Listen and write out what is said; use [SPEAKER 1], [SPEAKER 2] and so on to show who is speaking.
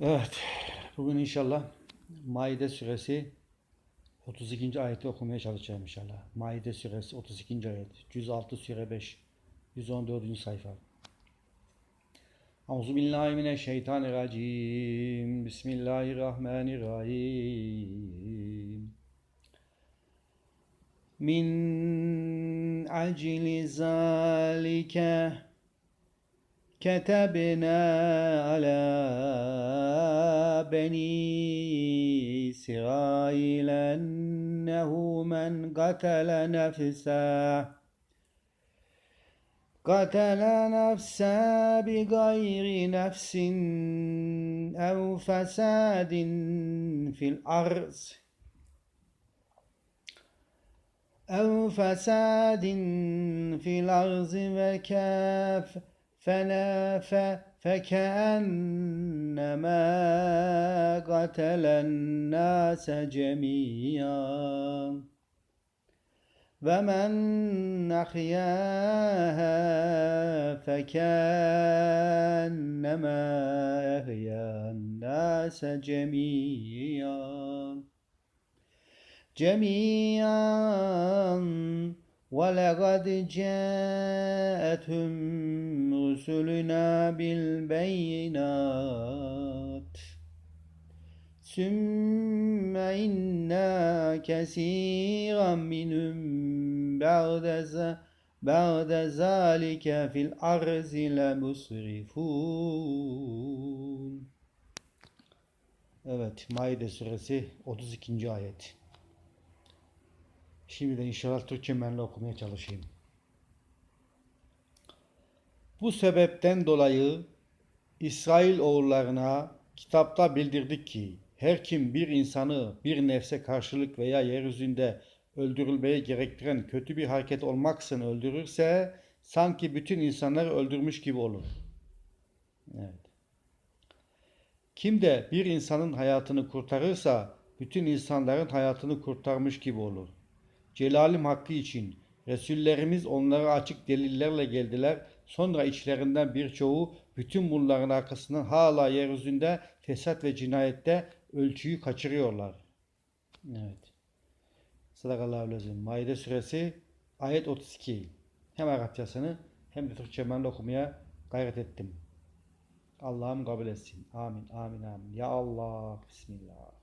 [SPEAKER 1] Evet. Bugün inşallah Maide suresi 32. ayeti okumaya çalışacağım inşallah. Maide suresi 32. ayet. Cüz 6 sure 5. 114. sayfa. Euzu billahi mineşşeytanirracim. Bismillahirrahmanirrahim. Min acli zalike كتبنا على بني إسرائيل أنه من قتل نفسا قتل نفسا بغير نفس أو فساد في الأرض. أو فساد في الأرض وكاف فلا ف فكأنما قتل الناس جميعا. ومن أحياها فكأنما أحيا الناس جميعا. جميعا ولقد جاءتهم rusuluna bil beyinat sümme inna kesiran minhum ba'de ba'de zalike fil arzi Evet Maide suresi 32. ayet. Şimdi de inşallah Türkçe mealini okumaya çalışayım. Bu sebepten dolayı İsrail oğullarına kitapta bildirdik ki her kim bir insanı bir nefse karşılık veya yeryüzünde öldürülmeyi gerektiren kötü bir hareket olmaksızın öldürürse sanki bütün insanları öldürmüş gibi olur. Evet. Kim de bir insanın hayatını kurtarırsa bütün insanların hayatını kurtarmış gibi olur. Celalim hakkı için Resullerimiz onlara açık delillerle geldiler. Sonra içlerinden birçoğu bütün bunların arkasından hala yeryüzünde fesat ve cinayette ölçüyü kaçırıyorlar. Evet. Sadakallahu lezim. Maide suresi ayet 32. Hem Arapçasını hem de Türkçe okumaya gayret ettim. Allah'ım kabul etsin. Amin, amin, amin. Ya Allah, Bismillah.